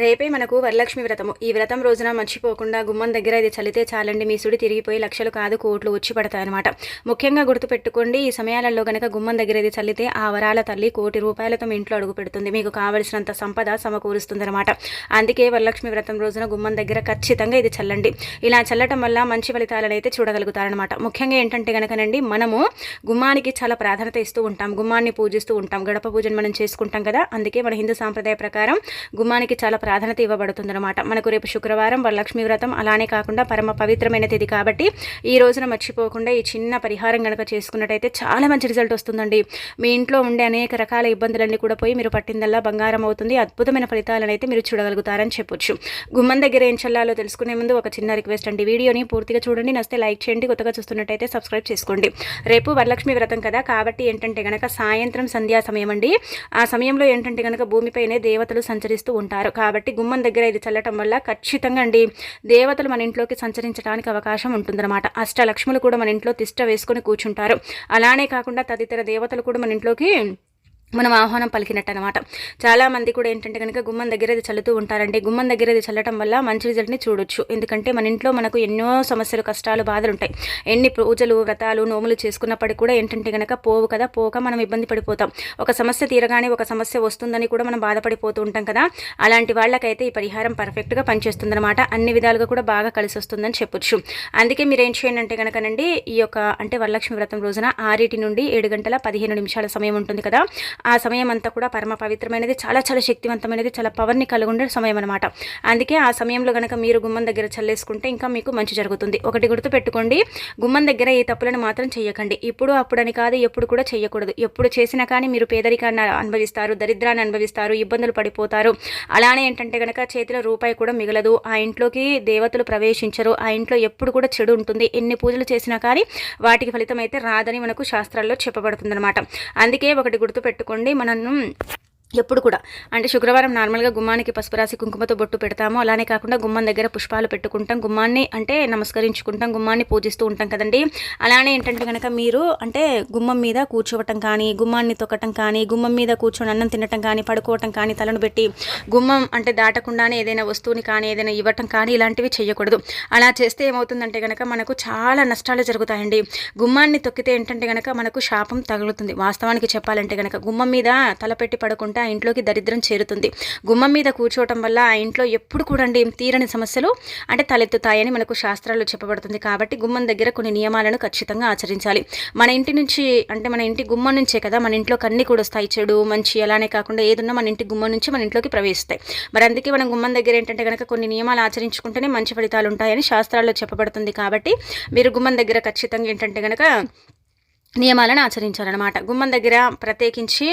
రేపే మనకు వరలక్ష్మి వ్రతము. ఈ వ్రతం రోజున మర్చిపోకుండా గుమ్మం దగ్గర ఇది చలితే చాలండి. మీ సుడి తిరిగిపోయి లక్షలు కాదు కోట్లు వచ్చి పడతాయన్నమాట. ముఖ్యంగా గుర్తుపెట్టుకోండి ఈ సమయాలలో గనక గుమ్మం దగ్గర ఇది చల్లితే ఆ వరాల తల్లి కోటి రూపాయలతో మీ ఇంట్లో అడుగు పెడుతుంది. మీకు కావలసినంత సంపద సమకూరుస్తుందన్నమాట. అందుకే వరలక్ష్మి వ్రతం రోజున గుమ్మం దగ్గర ఖచ్చితంగా ఇది చల్లండి. ఇలా చల్లటం వల్ల మంచి ఫలితాలను అయితే చూడగలుగుతారనమాట ముఖ్యంగా ఏంటంటే గనకనండి మనము గుమ్మానికి చాలా ప్రాధాన్యత ఇస్తూ ఉంటాం. గుమ్మాన్ని పూజిస్తూ ఉంటాం. గడప పూజను మనం చేసుకుంటాం కదా. అందుకే మన హిందూ సాంప్రదాయ ప్రకారం గుమ్మానికి చాలా ప్రాధాన్యత ఇవ్వబడుతుందన్నమాట. మనకు రేపు శుక్రవారం వరలక్ష్మి వ్రతం అలానే కాకుండా పరమ పవిత్రమైన తిథి కాబట్టి ఈ రోజున మర్చిపోకుండా ఈ చిన్న పరిహారం కనుక చేసుకున్నట్టయితే చాలా మంచి రిజల్ట్ వస్తుందండి. మీ ఇంట్లో ఉండే అనేక రకాల ఇబ్బందులన్నీ కూడా పోయి మీరు పట్టిందల్లా బంగారం అవుతుంది. అద్భుతమైన ఫలితాలను అయితే మీరు చూడగలుగుతారని చెప్పొచ్చు. గుమ్మం దగ్గర ఏం చల్లాలో తెలుసుకునే ముందు ఒక చిన్న రిక్వెస్ట్ అండి. వీడియోని పూర్తిగా చూడండి. నస్తే లైక్ చేయండి. కొత్తగా చూస్తున్నట్టయితే సబ్స్క్రైబ్ చేసుకోండి. రేపు వరలక్ష్మి వ్రతం కదా. కాబట్టి ఏంటంటే కనుక సాయంత్రం సంధ్యా సమయం అండి. ఆ సమయంలో ఏంటంటే కనుక భూమిపైనే దేవతలు సంచరిస్తూ ఉంటారు. కాబట్టి గుమ్మం దగ్గర ఇది చల్లటం వల్ల ఖచ్చితంగా అండి దేవతలు మన ఇంట్లోకి సంచరించడానికి అవకాశం ఉంటుందన్నమాట. అష్టలక్ష్ములు కూడా మన ఇంట్లో తిష్ట వేసుకొని కూర్చుంటారు. అలానే కాకుండా తదితర దేవతలు కూడా మన ఇంట్లోకి మనం ఆహ్వానం పలికినట్టు అనమాట చాలామంది కూడా ఏంటంటే కనుక గుమ్మం దగ్గర అది చల్లుతూ ఉంటారండి. గుమ్మం దగ్గర అది చల్లటం వల్ల మంచి రిజల్ట్ని చూడొచ్చు. ఎందుకంటే మన ఇంట్లో మనకు ఎన్నో సమస్యలు కష్టాలు బాధలు ఉంటాయి. ఎన్ని పూజలు వ్రతాలు నోములు చేసుకున్నప్పటికీ కూడా ఏంటంటే కనుక పోవు కదా పోక మనం ఇబ్బంది పడిపోతాం. ఒక సమస్య తీరగానే ఒక సమస్య వస్తుందని కూడా మనం బాధపడిపోతూ ఉంటాం కదా. అలాంటి వాళ్ళకైతే ఈ పరిహారం పర్ఫెక్ట్గా పనిచేస్తుందన్నమాట. అన్ని విధాలుగా కూడా బాగా కలిసి వస్తుందని చెప్పొచ్చు. అందుకే మీరు ఏం చేయండి అంటే కనుకనండి ఈ యొక్క అంటే వరలక్ష్మి వ్రతం రోజున ఆరింటి నుండి ఏడు గంటల పదిహేను నిమిషాల సమయం ఉంటుంది కదా. ఆ సమయం అంతా కూడా పరమ పవిత్రమైనది చాలా చాలా శక్తివంతమైనది చాలా పవర్ని కలిగి ఉండే సమయం అనమాట అందుకే ఆ సమయంలో కనుక మీరు గుమ్మం దగ్గర చల్లేసుకుంటే ఇంకా మీకు మంచి జరుగుతుంది. ఒకటి గుర్తు పెట్టుకోండి గుమ్మం దగ్గర ఈ తప్పులను మాత్రం చేయకండి ఇప్పుడు అప్పుడని కాదు ఎప్పుడు కూడా చేయకూడదు ఎప్పుడు చేసినా కానీ మీరు పేదరికాన్ని అనుభవిస్తారు దరిద్రాన్ని అనుభవిస్తారు ఇబ్బందులు పడిపోతారు. అలానే ఏంటంటే కనుక చేతిలో రూపాయి కూడా మిగలదు. ఆ ఇంట్లోకి దేవతలు ప్రవేశించరు. ఆ ఇంట్లో ఎప్పుడు కూడా చెడు ఉంటుంది. ఎన్ని పూజలు చేసినా కానీ వాటికి ఫలితం అయితే రాదని మనకు శాస్త్రాల్లో చెప్పబడుతుందన్నమాట. అందుకే ఒకటి గుర్తు పెట్టుకోండి. మనం ఎప్పుడు కూడా. అంటే శుక్రవారం నార్మల్గా గుమ్మానికి పసుపు రాసి కుంకుమతో బొట్టు పెడతాము. అలానే కాకుండా గుమ్మం దగ్గర పుష్పాలు పెట్టుకుంటాం. గుమ్మాన్ని అంటే నమస్కరించుకుంటాం. గుమ్మాన్ని పూజిస్తూ ఉంటాం కదండి. అలానే ఏంటంటే కనుక మీరు అంటే గుమ్మం మీద కూర్చోవటం కానీ గుమ్మాన్ని తొక్కటం కానీ గుమ్మం మీద కూర్చొని అన్నం తినటం కానీ పడుకోవటం కానీ తలను పెట్టి గుమ్మం అంటే దాటకుండానే ఏదైనా వస్తువుని కానీ ఏదైనా ఇవ్వటం కానీ ఇలాంటివి చేయకూడదు. అలా చేస్తే ఏమవుతుందంటే కనుక మనకు చాలా నష్టాలు జరుగుతాయండి. గుమ్మాన్ని తొక్కితే ఏంటంటే కనుక మనకు శాపం తగులుతుంది. వాస్తవానికి చెప్పాలంటే కనుక గుమ్మం మీద తలపెట్టి పడుకుంటే ఆ ఇంట్లోకి దరిద్రం చేరుతుంది. గుమ్మం మీద కూర్చోవటం వల్ల ఆ ఇంట్లో ఎప్పుడు కూడా తీరని సమస్యలు అంటే తలెత్తుతాయని మనకు శాస్త్రాల్లో చెప్పబడుతుంది. కాబట్టి గుమ్మం దగ్గర కొన్ని నియమాలను ఖచ్చితంగా ఆచరించాలి. మన ఇంటి నుంచి అంటే మన ఇంటి గుమ్మం నుంచే కదా మన ఇంట్లో కన్ని కూడా వస్తాయి. చెడు మంచి అలానే కాకుండా ఏదున్నా మన ఇంటి గుమ్మం నుంచి మన ఇంట్లోకి ప్రవేశిస్తాయి. మరి అందుకే మనం గుమ్మం దగ్గర ఏంటంటే కనుక కొన్ని నియమాలు ఆచరించుకుంటేనే మంచి ఫలితాలు ఉంటాయని శాస్త్రాల్లో చెప్పబడుతుంది. కాబట్టి మీరు గుమ్మం దగ్గర ఖచ్చితంగా ఏంటంటే కనుక నియమాలను ఆచరించాలన్నమాట గుమ్మం దగ్గర ప్రత్యేకించి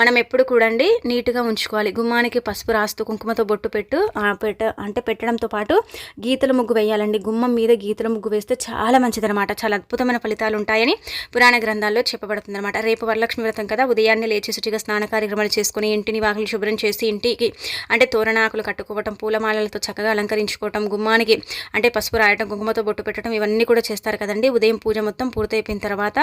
మనం ఎప్పుడు కూడండి నీట్గా ఉంచుకోవాలి. గుమ్మానికి పసుపు రాస్తూ కుంకుమతో బొట్టు పెట్టు పెట్ట అంటే పెట్టడంతో పాటు గీతల ముగ్గు వేయాలండి. గుమ్మం మీద గీతల ముగ్గు వేస్తే చాలా మంచిదనమాట చాలా అద్భుతమైన ఫలితాలు ఉంటాయని పురాణ గ్రంథాల్లో చెప్పబడుతుంది అనమాట రేపు వరలక్ష్మి వ్రతం కదా. ఉదయాన్నే లేచి శుచిగా స్నాన కార్యక్రమాలు చేసుకుని ఇంటిని వాకిలి శుభ్రం చేసి ఇంటికి అంటే తోరణాకులు కట్టుకోవటం పూలమాలలతో చక్కగా అలంకరించుకోవటం గుమ్మానికి అంటే పసుపు రాయటం కుంకుమతో బొట్టు పెట్టడం ఇవన్నీ కూడా చేస్తారు కదండి. ఉదయం పూజ మొత్తం పూర్తయిపోయిన తర్వాత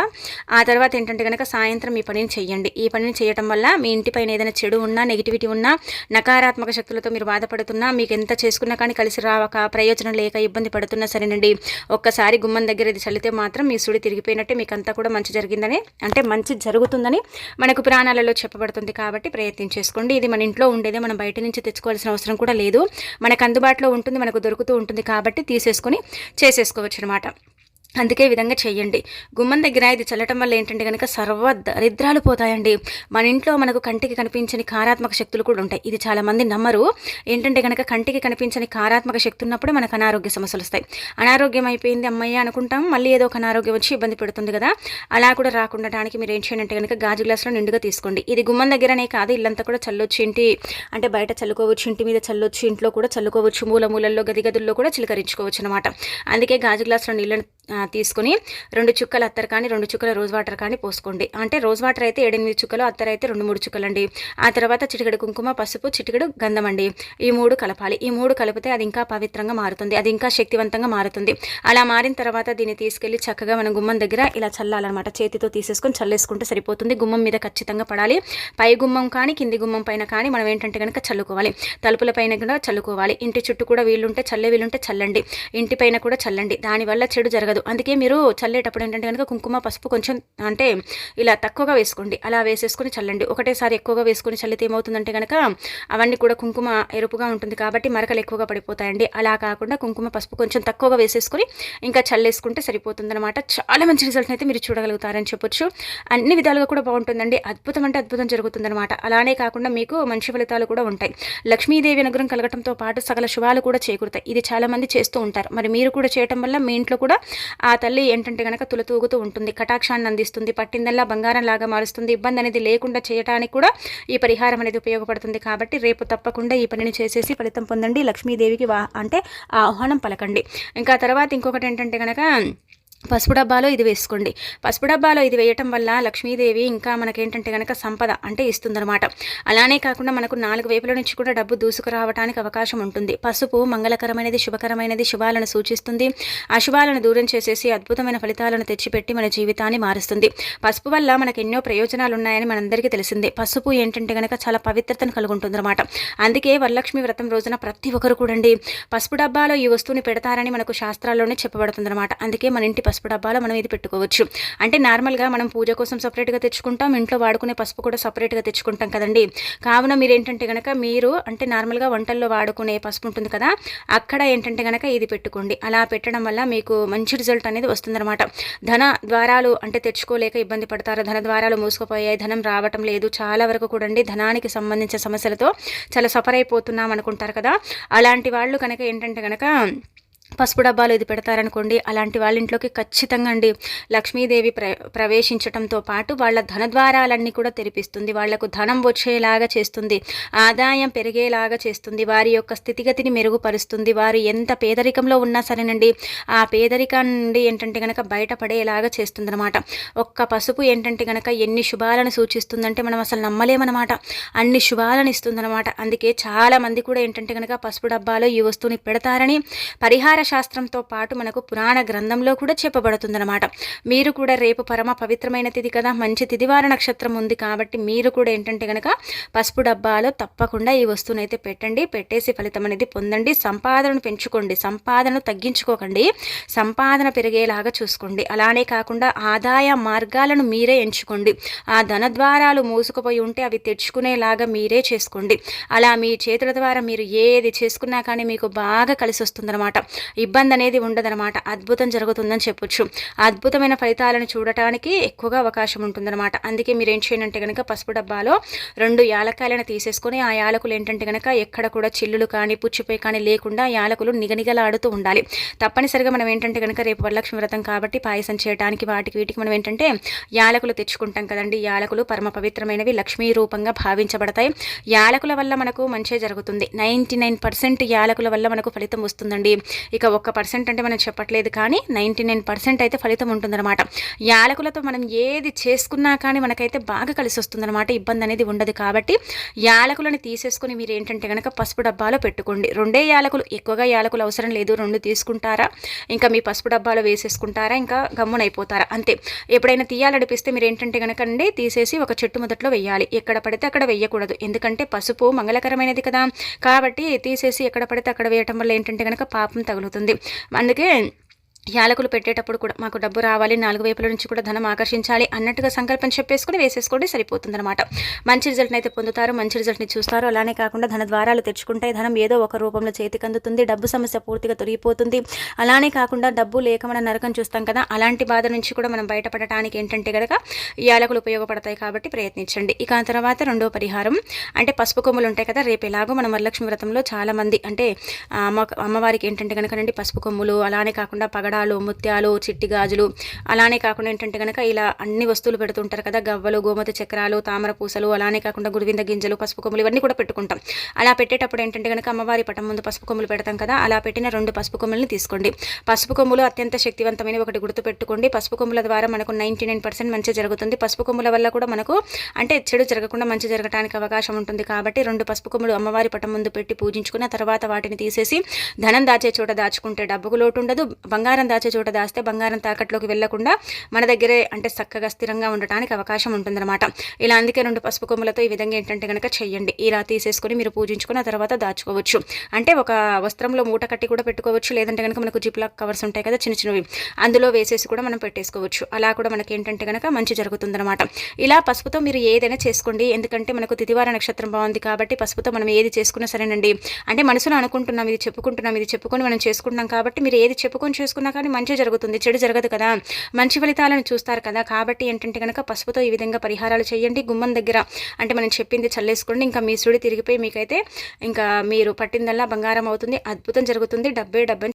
ఆ తర్వాత ఏంటంటే కనుక సాయంత్రం ఈ పనిని చేయండి ఈ పనిని చేయటం వల్ల మీ ఇంటిపైన ఏదైనా చెడు ఉన్నా నెగిటివిటీ ఉన్నా నకారాత్మక శక్తులతో మీరు బాధపడుతున్నా మీకు ఎంత చేసుకున్నా కానీ కలిసి రావక ప్రయోజనం లేక ఇబ్బంది పడుతున్నా సరేనండి. ఒక్కసారి గుమ్మం దగ్గర ఇది చల్లితే మాత్రం మీ సుడి తిరిగిపోయినట్టే మీకు అంతా కూడా మంచి జరిగిందని అంటే మంచి జరుగుతుందని మనకు పురాణాలలో చెప్పబడుతుంది కాబట్టి ప్రయత్నం చేసుకోండి. ఇది మన ఇంట్లో ఉండేదే మనం బయట నుంచి తెచ్చుకోవాల్సిన అవసరం కూడా లేదు. మనకు అందుబాటులో ఉంటుంది మనకు దొరుకుతూ ఉంటుంది కాబట్టి తీసేసుకొని చేసేసుకోవచ్చు అనమాట అందుకే విధంగా చేయండి. గుమ్మం దగ్గర ఇది చల్లటం వల్ల ఏంటంటే కనుక సర్వ దరిద్రాలు పోతాయండి. మన ఇంట్లో మనకు కంటికి కనిపించని కారాత్మక శక్తులు కూడా ఉంటాయి. ఇది చాలామంది నమ్మరు. ఏంటంటే కనుక కంటికి కనిపించని కారాత్మక శక్తి ఉన్నప్పుడు మనకు అనారోగ్య సమస్యలు వస్తాయి. అనారోగ్యం అయిపోయింది అమ్మయ్య అనుకుంటాం. మళ్ళీ ఏదో ఒక అనారోగ్యం వచ్చి ఇబ్బంది పెడుతుంది కదా. అలా కూడా రాకుండటానికి మీరు ఏం చేయండి అంటే కనుక గాజు గ్లాసులో నిండుగా తీసుకోండి. ఇది గుమ్మం దగ్గరనే కాదు ఇల్లంతా కూడా చల్లొచ్చు ఇంటి అంటే బయట చల్లుకోవచ్చు ఇంటి మీద చల్లొచ్చు ఇంట్లో కూడా చల్లుకోవచ్చు మూల మూలల్లో గది గదుల్లో కూడా చిలకరించుకోవచ్చు అనమాట అందుకే గాజు గ్లాసులో నీళ్ళని తీసుకుని రెండు చుక్కల అత్తరు కానీ రెండు చుక్కల రోజ్ వాటర్ కానీ పోసుకోండి. అంటే రోజ్ వాటర్ అయితే ఏడెనిమిది చుక్కలు అత్తర్ అయితే రెండు మూడు చుక్కలు అండి ఆ తర్వాత చిటికెడు కుంకుమ పసుపు చిటికెడు గంధం అండి. ఈ మూడు కలపాలి. ఈ మూడు కలిపితే అది ఇంకా పవిత్రంగా మారుతుంది. అది ఇంకా శక్తివంతంగా మారుతుంది. అలా మారిన తర్వాత దీన్ని తీసుకెళ్ళి చక్కగా మనం గుమ్మం దగ్గర ఇలా చల్లాలన్నమాట. చేతితో తీసేసుకొని చల్లేసుకుంటే సరిపోతుంది. గుమ్మం మీద ఖచ్చితంగా పడాలి. పై గుమ్మం కానీ కింది గుమ్మం పైన కానీ మనం ఏంటంటే కనుక చల్లుకోవాలి. తలుపుల పైన కూడా చల్లుకోవాలి. ఇంటి చుట్టూ కూడా వీళ్ళుంటే చల్లే వీలుంటే చల్లండి. ఇంటి పైన కూడా చల్లండి. దానివల్ల చెడు జరగదు. అందుకే మీరు చల్లేటప్పుడు ఏంటంటే కనుక కుంకుమ పసుపు కొంచెం అంటే ఇలా తక్కువగా వేసుకోండి. అలా వేసేసుకొని చల్లండి. ఒకటేసారి ఎక్కువగా వేసుకొని చల్లితే ఏమవుతుందంటే కనుక అవన్నీ కూడా కుంకుమ ఎరుపుగా ఉంటుంది కాబట్టి మరకలు ఎక్కువగా పడిపోతాయండి. అలా కాకుండా కుంకుమ పసుపు కొంచెం తక్కువగా వేసేసుకొని ఇంకా చల్లేసుకుంటే సరిపోతుందన్నమాట. చాలా మంచి రిజల్ట్ అయితే మీరు చూడగలుగుతారని చెప్పొచ్చు. అన్ని విధాలుగా కూడా బాగుంటుందండి. అద్భుతం అంటే అద్భుతం జరుగుతుందన్నమాట. అలానే కాకుండా మీకు మంచి ఫలితాలు కూడా ఉంటాయి. లక్ష్మీదేవి అనుగ్రహం కలగటంతో పాటు సకల శుభాలు కూడా చేకూరుతాయి. ఇది చాలామంది చేస్తూ ఉంటారు. మరి మీరు కూడా చేయటం వల్ల మీ ఇంట్లో కూడా ఆ తల్లి ఏంటంటే కనుక తులతూగుతూ ఉంటుంది కటాక్షాన్ని అందిస్తుంది పట్టిందల్లా బంగారం లాగా మారుస్తుంది ఇబ్బంది అనేది లేకుండా చేయడానికి కూడా ఈ పరిహారం అనేది ఉపయోగపడుతుంది. కాబట్టి రేపు తప్పకుండా ఈ పనిని చేసేసి ఫలితం పొందండి. లక్ష్మీదేవికి వా అంటే ఆహ్వానం పలకండి. ఇంకా తర్వాత ఇంకొకటి ఏంటంటే కనుక పసుపు డబ్బాలో ఇది వేసుకోండి. పసుపు డబ్బాలో ఇది వేయటం వల్ల లక్ష్మీదేవి ఇంకా మనకేంటంటే కనుక సంపద అంటే ఇస్తుందనమాట అలానే కాకుండా మనకు నాలుగు వైపుల నుంచి కూడా డబ్బు దూసుకురావడానికి అవకాశం ఉంటుంది. పసుపు మంగళకరమైనది శుభకరమైనది శుభాలను సూచిస్తుంది. అశుభాలను దూరం చేసేసి అద్భుతమైన ఫలితాలను తెచ్చిపెట్టి మన జీవితాన్ని మారుస్తుంది. పసుపు వల్ల మనకు ఎన్నో ప్రయోజనాలు ఉన్నాయని మనందరికీ తెలిసిందే. పసుపు ఏంటంటే కనుక చాలా పవిత్రతను కలుగుంటుందన్నమాట. అందుకే వరలక్ష్మి వ్రతం రోజున ప్రతి ఒక్కరు కూడండి. పసుపు డబ్బాలో ఈ వస్తువుని పెడతారని మనకు శాస్త్రాల్లోనే చెప్పబడుతుందన్నమాట. అందుకే మన ఇంటి పసుపు డబ్బాలో మనం ఇది పెట్టుకోవచ్చు. అంటే నార్మల్గా మనం పూజ కోసం సపరేట్గా తెచ్చుకుంటాం ఇంట్లో వాడుకునే పసుపు కూడా సపరేట్గా తెచ్చుకుంటాం కదండి. కావున మీరు ఏంటంటే కనుక మీరు అంటే నార్మల్గా వంటల్లో వాడుకునే పసుపు ఉంటుంది కదా అక్కడ ఏంటంటే కనుక ఇది పెట్టుకోండి. అలా పెట్టడం వల్ల మీకు మంచి రిజల్ట్ అనేది వస్తుందన్నమాట. ధన ద్వారాలు అంటే తెచ్చుకోలేక ఇబ్బంది పడతారు. ధన ద్వారాలు మూసుకుపోయాయి ధనం రావటం లేదు. చాలా వరకు కూడా అండి ధనానికి సంబంధించిన సమస్యలతో చాలా సఫర్ అయిపోతున్నాం అనుకుంటారు కదా. అలాంటి వాళ్ళు కనుక ఏంటంటే కనుక పసుపు డబ్బాలు ఇది పెడతారనుకోండి అలాంటి వాళ్ళ ఇంట్లోకి ఖచ్చితంగా అండి లక్ష్మీదేవి ప్ర ప్రవేశించడంతో పాటు వాళ్ళ ధనద్వారాలన్నీ కూడా తెరిపిస్తుంది. వాళ్ళకు ధనం వచ్చేలాగా చేస్తుంది. ఆదాయం పెరిగేలాగా చేస్తుంది. వారి యొక్క స్థితిగతిని మెరుగుపరుస్తుంది. వారు ఎంత పేదరికంలో ఉన్నా సరేనండి ఆ పేదరికం నుండి ఏంటంటే కనుక బయటపడేలాగా చేస్తుందన్నమాట. ఒక్క పసుపు ఏంటంటే కనుక ఎన్ని శుభాలను సూచిస్తుందంటే మనం అసలు నమ్మలేమన్నమాట. అన్ని శుభాలను ఇస్తుందనమాట అందుకే చాలామంది కూడా ఏంటంటే కనుక పసుపు డబ్బాలో ఈ వస్తువుని పెడతారని పరిహార శాస్త్రంతో పాటు మనకు పురాణ గ్రంథంలో కూడా చెప్పబడుతుందన్నమాట. మీరు కూడా రేపు పరమ పవిత్రమైన తిథి కదా మంచి తిదివార నక్షత్రం ఉంది కాబట్టి మీరు కూడా ఏంటంటే కనుక పసుపు డబ్బాలో తప్పకుండా ఈ వస్తువుని అయితే పెట్టండి పెట్టేసి ఫలితం అనేది పొందండి. సంపాదనను పెంచుకోండి సంపాదన తగ్గించుకోకండి సంపాదన పెరిగేలాగా చూసుకోండి. అలానే కాకుండా ఆదాయ మార్గాలను మీరే ఎంచుకోండి. ఆ ధన ద్వారాలు మూసుకుపోయి ఉంటే అవి తెచ్చుకునేలాగా మీరే చేసుకోండి. అలా మీ చేతుల ద్వారా మీరు ఏది చేసుకున్నా కానీ మీకు బాగా కలిసి వస్తుందన్నమాట ఇబ్బంది అనేది ఉండదనమాట అద్భుతం జరుగుతుందని చెప్పొచ్చు. అద్భుతమైన ఫలితాలను చూడటానికి ఎక్కువగా అవకాశం ఉంటుందన్నమాట. అందుకే మీరు ఏం చేయండి కనుక పసుపు డబ్బాలో రెండు యాలకాయలను తీసేసుకొని ఆ యాలకులు ఏంటంటే కనుక ఎక్కడ కూడా చిల్లులు కానీ పుచ్చిపోయి కానీ లేకుండా యాలకులు నిగనిగలాడుతూ ఉండాలి. తప్పనిసరిగా మనం ఏంటంటే కనుక రేపు వరలక్ష్మి వ్రతం కాబట్టి పాయసం చేయడానికి వాటికి వీటికి మనం ఏంటంటే యాలకులు తెచ్చుకుంటాం కదండి. యాలకులు పరమ పవిత్రమైనవి లక్ష్మీ రూపంగా భావించబడతాయి. యాలకుల వల్ల మనకు మంచి జరుగుతుంది. నైంటీ నైన్ పర్సెంట్ యాలకుల వల్ల మనకు ఫలితం వస్తుందండి. ఇక ఒక్క పర్సెంట్ అంటే మనం చెప్పట్లేదు కానీ నైంటీ నైన్ పర్సెంట్ అయితే ఫలితం ఉంటుందన్నమాట. యాలకులతో మనం ఏది చేసుకున్నా కానీ మనకైతే బాగా కలిసి వస్తుందన్నమాట. ఇబ్బంది అనేది ఉండదు కాబట్టి యాలకులను తీసేసుకుని మీరు ఏంటంటే కనుక పసుపు డబ్బాలో పెట్టుకోండి. రెండే యాలకులు ఎక్కువగా యాలకులు అవసరం లేదు. రెండు తీసుకుంటారా? ఇంకా మీ పసుపు డబ్బాలో వేసేసుకుంటారా? ఇంకా గమ్మునైపోతారా? అంతే. ఎప్పుడైనా తీయాలనిపిస్తే మీరు ఏంటంటే కనుక అండి తీసేసి ఒక చెట్టు మొదట్లో వెయ్యాలి ఎక్కడ పడితే అక్కడ వేయకూడదు. ఎందుకంటే పసుపు మంగళకరమైనది కదా. కాబట్టి తీసేసి ఎక్కడ పడితే అక్కడ వేయటం వల్ల ఏంటంటే కనుక పాపం తగులుతుంది అందుకే యాలకులు పెట్టేటప్పుడు కూడా మాకు డబ్బు రావాలి నాలుగు వైపుల నుంచి కూడా ధనం ఆకర్షించాలి అన్నట్టుగా సంకల్పం చెప్పేసుకుని వేసేసుకోండి సరిపోతుందన్నమాట. మంచి రిజల్ట్ని అయితే పొందుతారు మంచి రిజల్ట్ని చూస్తారు. అలానే కాకుండా ధన ద్వారాలు తెచ్చుకుంటాయి. ధనం ఏదో ఒక రూపంలో చేతికి అందుతుంది డబ్బు సమస్య పూర్తిగా తొలగిపోతుంది. అలానే కాకుండా డబ్బు లేక మనం నరకం చూస్తాం కదా అలాంటి బాధ నుంచి కూడా మనం బయటపడటానికి ఏంటంటే కనుక ఈ యాలకులు ఉపయోగపడతాయి కాబట్టి ప్రయత్నించండి. ఇక ఆ తర్వాత రెండో పరిహారం అంటే పసుపు కొమ్ములు ఉంటాయి కదా రేపు ఎలాగో మనం వరలక్ష్మి వ్రతంలో చాలామంది అంటే అమ్మ అమ్మవారికి ఏంటంటే కనుక పసుపు కొమ్ములు అలానే కాకుండా పగ వడాలు ముత్యాలు చిట్టి గాజులు. అలానే కాకుండా ఏంటంటే కనుక ఇలా అన్ని వస్తువులు పెడుతుంటారు కదా గవ్వలు గోమతి చక్రాలు తామర పూసలు అలానే కాకుండా గురువింద గింజలు పసుపు కొమ్ములు ఇవన్నీ కూడా పెట్టుకుంటాం. అలా పెట్టేటప్పుడు ఏంటంటే కనుక అమ్మవారి పటం ముందు పసుపు కొమ్ములు పెడతాం కదా అలా పెట్టిన రెండు పసుపు కొమ్ములని తీసుకోండి. పసుపు కొమ్ములు అత్యంత శక్తివంతమైన ఒకటి గుర్తు పెట్టుకోండి. పసుపు కొమ్ముల ద్వారా మనకు నైంటీ నైన్ పర్సెంట్ మంచి జరుగుతుంది. పసుపు కొమ్ముల వల్ల కూడా మనకు అంటే చెడు జరగకుండా మంచి జరగడానికి అవకాశం ఉంటుంది కాబట్టి రెండు పసుపు కొమ్ములు అమ్మవారి పటం ముందు పెట్టి పూజించుకున్న తర్వాత వాటిని తీసేసి ధనం దాచే చోట దాచుకుంటే డబ్బుకు లోటు ఉండదు. బంగారం దాచే చోట దాస్తే బంగారం తాకట్లోకి వెళ్ళకుండా మన దగ్గరే అంటే చక్కగా స్థిరంగా ఉండటానికి అవకాశం ఉంటుందన్నమాట. ఇలా అందుకే రెండు పసుపు కొమ్ములతో ఈ విధంగా ఏంటంటే కనుక చెయ్యండి. ఇలా తీసేసుకొని మీరు పూజించుకున్న తర్వాత దాచుకోవచ్చు. అంటే ఒక వస్త్రంలో మూట కట్టి కూడా పెట్టుకోవచ్చు. లేదంటే కనుక మనకు జిప్లాక్ కవర్స్ ఉంటాయి కదా చిన్న చిన్నవి. అందులో వేసేసి కూడా మనం పెట్టేసుకోవచ్చు. అలా కూడా మనకి ఏంటంటే కనుక మంచి జరుగుతుందన్నమాట. ఇలా పసుపుతో మీరు ఏదైనా చేసుకోండి. ఎందుకంటే మనకు తిదివార నక్షత్రం బాగుంది కాబట్టి పసుపుతో మనం ఏది చేసుకున్నా సరేనండి. అంటే మనసులో అనుకుంటున్నాం ఇది చెప్పుకుంటున్నాం ఇది చెప్పుకొని మనం చేసుకుంటున్నాం కాబట్టి మీరు ఏది చెప్పుకొని చేసుకున్నా కానీ మంచి జరుగుతుంది. చెడు జరగదు కదా. మంచి ఫలితాలను చూస్తారు కదా. కాబట్టి ఏంటంటే కనుక పసుపుతో ఈ విధంగా పరిహారాలు చేయండి. గుమ్మం దగ్గర అంటే మనం చెప్పింది చల్లేసుకోండి. ఇంకా మీ సుడి తిరిగిపోయి మీకైతే ఇంకా మీరు పట్టిందల్లా బంగారం అవుతుంది. అద్భుతం జరుగుతుంది. డబ్బే డబ్బని